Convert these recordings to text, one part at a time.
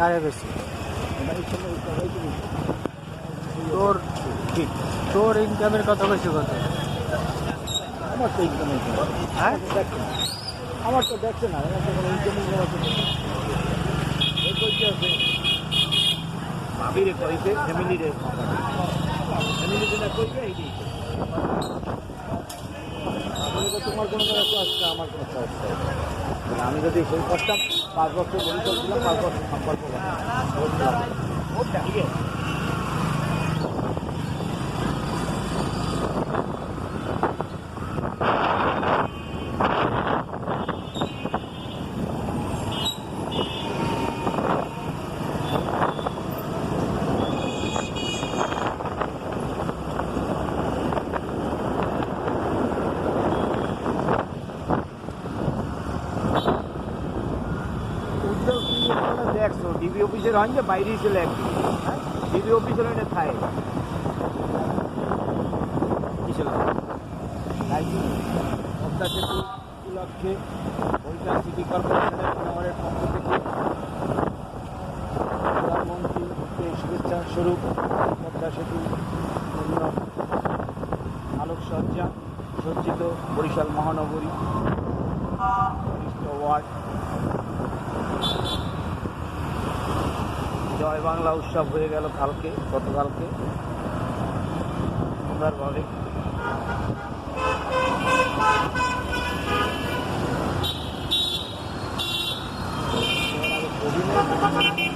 কারে বেশি? তোর তোর ইনকামের কথা বেশি কত আমার তো ইনকাম হয়েছে না। হ্যাঁ দেখছে না। আমার তো দেখছে না। আমার তো কোনো ইনকামিং আছে এই কইতে আছে ভাবিরে কইতে ফ্যামিলিরে ফ্যামিলিতে না কইবে এই তোমার কোনো কাজ আসছে আমার কোনো কাজ মানে আমি যদি সেই করতাম পাঁচ বছর পরিচয় ছিলাম পাঁচ বছর সম্পর্ক ওটা দেখছ ডিবি অফিসের হয় যে বাইরে ছিল একদিন হ্যাঁ? ডিবি অফিসের পদ্মা সেতু, উপলক্ষে বইটা সিটি কর্পোরেশনের শুভেচ্ছা স্বরূপ পদ্মা সেতু পূর্ণ আলোকসজ্জা, সজ্জিত বরিশাল মহানগরী, বরিষ্ঠ ওয়ার্ড জয় বাংলা উৎসব হয়ে গেল কালকে গতকালকে। সুন্দরভাবে ও,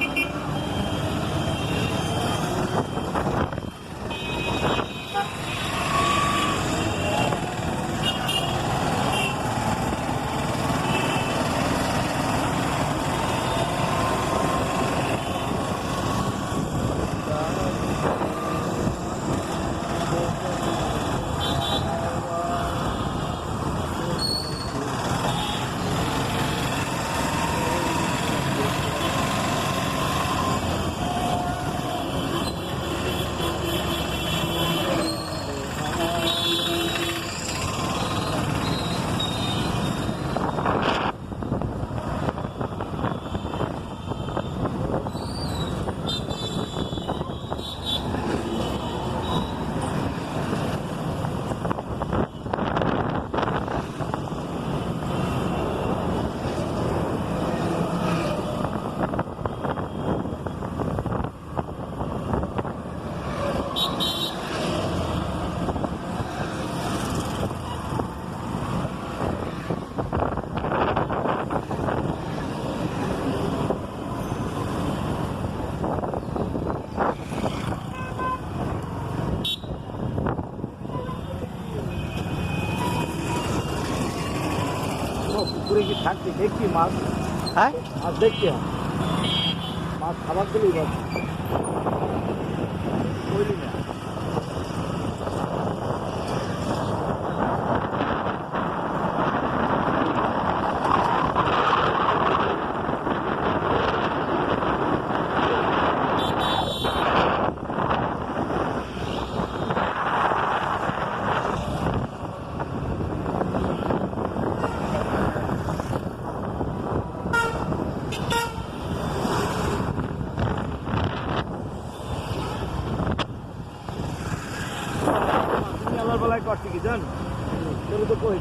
পুকুরে কি থাকছে দেখছি মাছ হ্যাঁ মাছ দেখছি আমি। মাছ খাবার দিলেই বাস কইলি না করছি কি জানো? সেটা তো কই?